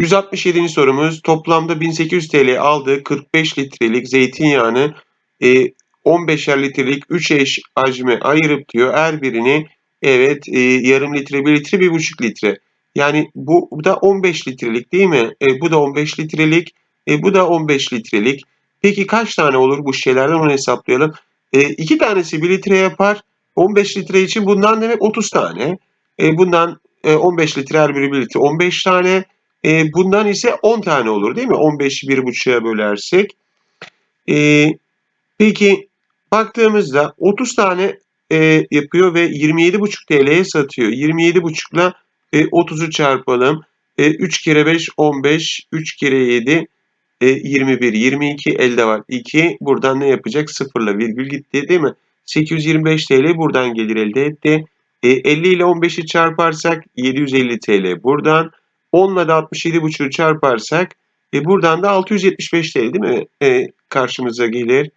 167. sorumuz toplamda 1800 TL aldığı 45 litrelik zeytinyağını e, 15'er litrelik 3 eş hacme ayırıp diyor her birini evet e, yarım litre 1 litre 1,5 litre. Yani bu, da 15 litrelik değil mi? E, bu da 15 litrelik e, bu da 15 litrelik. Peki kaç tane olur bu şeylerden onu hesaplayalım. E, iki tanesi 1 litre yapar. 15 litre için bundan demek 30 tane. E, bundan e, 15 litre her biri 1 litre 15 tane. E, bundan ise 10 tane olur değil mi? 15'i 1,5'a bölersek. E, peki baktığımızda 30 tane e, yapıyor ve 27,5 TL'ye satıyor. 27,5 ile e, 30'u çarpalım. E, 3 kere 5 15, 3 kere 7 e, 21, 22 elde var 2. Buradan ne yapacak? Sıfırla virgül gitti değil mi? 825 TL buradan gelir elde etti. E, 50 ile 15'i çarparsak 750 TL buradan. 10 ile de 67,5'u çarparsak e, buradan da 675 TL değil mi? E, karşımıza gelir.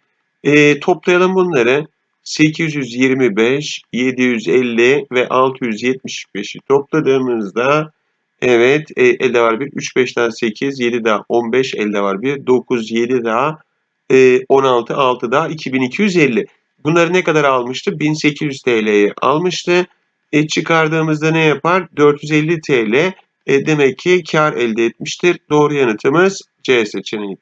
E, toplayalım bunları. 825, 750 ve 675'i topladığımızda evet e, elde var 1, 3, 5'ten 8, 7 daha 15 elde var 1, 9, 7 daha e, 16, 6 daha 2250. Bunları ne kadar almıştı? 1800 TL'ye almıştı. E, çıkardığımızda ne yapar? 450 TL. E, demek ki kar elde etmiştir. Doğru yanıtımız C seçeneği.